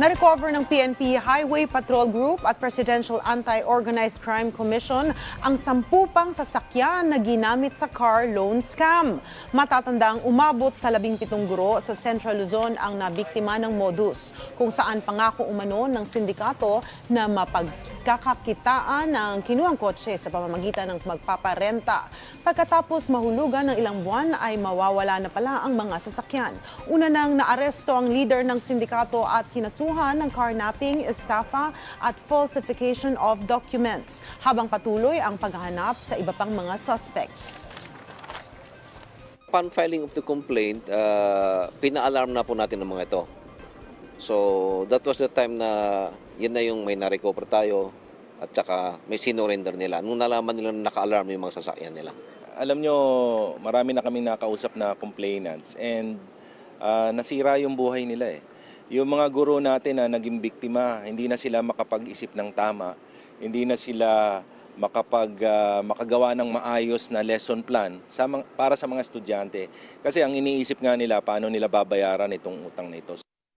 Na-recover ng PNP Highway Patrol Group at Presidential Anti-Organized Crime Commission ang sampu pang sasakyan na ginamit sa car loan scam. Matatandang umabot sa labing pitong guro sa Central Luzon ang nabiktima ng modus, kung saan pangako umano ng sindikato na mapagkakakitaan ng kinuhang kotse sa pamamagitan ng magpaparenta. Pagkatapos mahulugan ng ilang buwan ay mawawala na pala ang mga sasakyan. Una nang naaresto ang leader ng sindikato at kinasuhan ng carnapping, estafa at falsification of documents habang patuloy ang paghahanap sa iba pang mga suspect. Upon filing of the complaint, uh, pina-alarm na po natin ng mga ito. So, that was the time na yun na yung may na-recover tayo at saka may sinurrender nila. Nung nalaman nila na naka-alarm yung mga sasakyan nila. Alam nyo, marami na kaming nakausap na complainants and ah, nasira yung buhay nila eh. Yung mga guro natin na naging biktima, hindi na sila makapag-isip ng tama, hindi na sila makapag ah, makagawa ng maayos na lesson plan sa para sa mga estudyante. Kasi ang iniisip nga nila paano nila babayaran itong utang na ito.